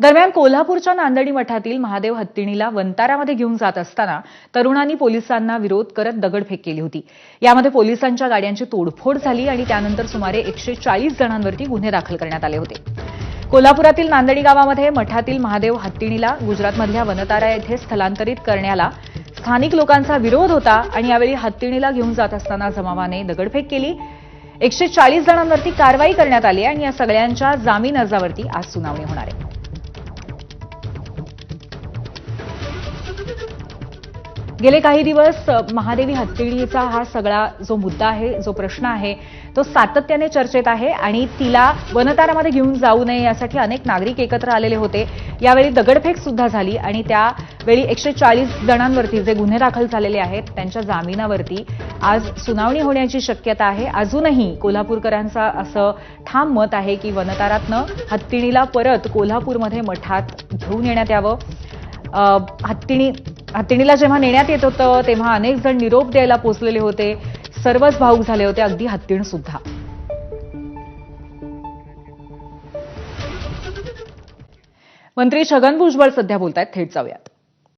दरम्यान कोल्हापूरच्या नांदणी मठातील महादेव हत्तीणीला वंतारामध्ये घेऊन जात असताना तरुणांनी पोलिसांना विरोध करत दगडफेक केली होती. यामध्ये पोलिसांच्या गाड्यांची तोडफोड झाली आणि त्यानंतर सुमारे एकशे चाळीस जणांवरती गुन्हे दाखल करण्यात आले होते. कोल्हापुरातील नांदणी गावामध्ये मठातील महादेव हत्तीणीला गुजरातमधल्या वनतारा येथे स्थलांतरित करण्याला स्थानिक लोकांचा विरोध होता आणि यावेळी हत्तीणीला घेऊन जात असताना जमावाने दगडफेक केली. एकशे चाळीस जणांवरती कारवाई करण्यात आली आणि या सगळ्यांच्या जामीन अर्जावरती आज सुनावणी होणार आहे. गेले काही दिवस महादेवी हत्तीणीचा हा सगळा जो मुद्दा आहे जो प्रश्न आहे तो सातत्याने चर्चेत आहे आणि तिला वनतारामध्ये घेऊन जाऊ नये यासाठी अनेक नागरिक एकत्र आलेले होते. यावेळी दगडफेक सुद्धा झाली आणि त्यावेळी एकशे चाळीस जणांवरती जे गुन्हे दाखल झालेले आहेत त्यांच्या जामिनावरती आज सुनावणी होण्याची शक्यता आहे. अजूनही कोल्हापूरकरांचा असं ठाम मत आहे की वनतारातनं हत्तीणीला परत कोल्हापूरमध्ये मठात घेऊन येण्यात यावं. हत्तीणी हत्तीणीला जेव्हा नेण्यात येत होतं तेव्हा अनेक जण निरोप द्यायला पोचलेले होते. सर्वच भाऊक झाले होते अगदी हत्तीण सुद्धा. मंत्री छगन भुजबळ सध्या बोलतायत थेट जाऊयात.